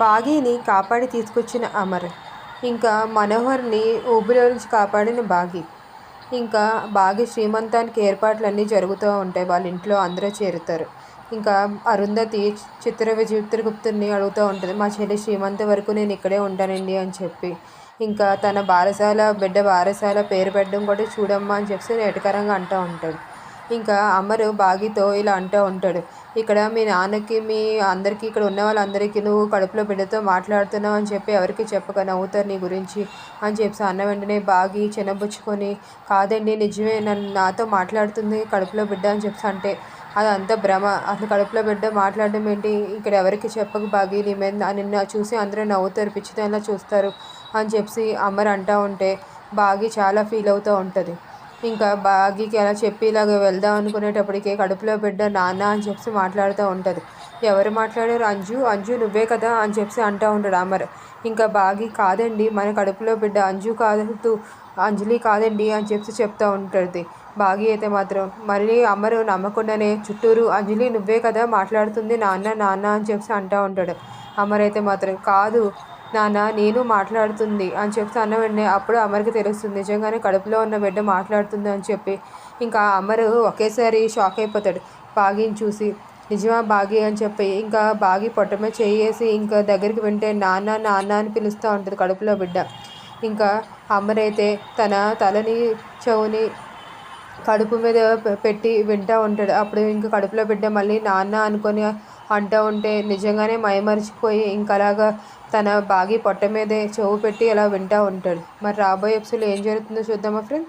బాగీని కాపాడి తీసుకొచ్చిన అమర్ ఇంకా మనోహర్ని ఊబిలో నుంచి కాపాడిన బాగి. ఇంకా బాగి శ్రీమంతానికి ఏర్పాట్లన్నీ జరుగుతూ ఉంటాయి వాళ్ళ ఇంట్లో అందరూ చేరుతారు. ఇంకా అరుంధతి చిత్ర చిత్రగుప్తుని అడుగుతూ ఉంటుంది మా చెల్లి శ్రీమంత వరకు నేను ఇక్కడే ఉంటానండి అని చెప్పి. ఇంకా తన బారసాల బిడ్డ బారసాల పేరు పెట్టడం కూడా చూడమ్మా అని చెప్పి ఎటకరంగా అంటూ ఉంటాడు. ఇంకా అమరు బాగితో ఇలా అంటూ ఉంటాడు. ఇక్కడ మీ నాన్నకి మీ అందరికీ ఇక్కడ ఉన్న వాళ్ళందరికీ నువ్వు కడుపులో బిడ్డతో మాట్లాడుతున్నావు అని చెప్పి ఎవరికి చెప్పక నవ్వుతారు నీ గురించి అని చెప్పి అన్న వెంటనే బాగి చిన్నబుచ్చుకొని కాదండి నిజమే నన్ను నాతో మాట్లాడుతుంది కడుపులో బిడ్డ అని చెప్పి అంటే అదంతా భ్రమ. అసలు కడుపులో బిడ్డ మాట్లాడడం ఏంటి? ఇక్కడ ఎవరికి చెప్పక బాగి నీ మీద నిన్న చూసి అందరూ నవ్వుతారు పిచ్చితనంలా చూస్తారు అని చెప్పి అమ్మరు అంటూ ఉంటే బాగి చాలా ఫీల్ అవుతూ ఉంటుంది. ఇంకా బాగీకి అలా చెప్పి ఇలాగ వెళ్దాం అనుకునేటప్పటికే కడుపులో బిడ్డ నాన్న అని చెప్పి మాట్లాడుతూ ఉంటుంది. ఎవరు మాట్లాడారు? అంజు. అంజు నువ్వే కదా అని చెప్పి అంటూ ఉంటాడు అమర్ ఇంకా బాగి కాదండి. మన కడుపులో బిడ్డ అంజు కాదు అంజలి కాదండి అని చెప్పి చెప్తూ ఉంటుంది. బాగి అయితే మాత్రం మళ్ళీ అమరు నమ్మకుండానే చుట్టూరు అంజలి నువ్వే కదా మాట్లాడుతుంది నాన్న నాన్న అని చెప్పి అంటూ ఉంటాడు. అమర్ అయితే మాత్రం కాదు. నాన్న నేను మాట్లాడుతుంది అని చెప్తే అన్న వెంటనే అప్పుడు అమర్కి తెలుస్తుంది. నిజంగానే కడుపులో ఉన్న బిడ్డ మాట్లాడుతుంది అని చెప్పి ఇంకా అమరు ఒకేసారి షాక్ అయిపోతాడు. బాగిని చూసి నిజమా బాగి అని చెప్పి ఇంకా బాగి పొట్టమే చేయేసి ఇంకా దగ్గరికి వింటే నాన్న నాన్న అని పిలుస్తూ ఉంటుంది కడుపులో బిడ్డ. ఇంకా అమ్మరైతే తన తలని చెవుని కడుపు మీద పెట్టి వింటూ ఉంటాడు. అప్పుడు ఇంకా కడుపులో బిడ్డ మళ్ళీ నాన్న అనుకొని అంటూ ఉంటే నిజంగానే మైమరిచిపోయి ఇంకా అలాగా తన బాగి పొట్ట మీదే చెవు పెట్టి అలా వింటూ ఉంటాడు. మరి రాబోయే ఎపిసోడ్లో ఏం జరుగుతుందో చూద్దామా ఫ్రెండ్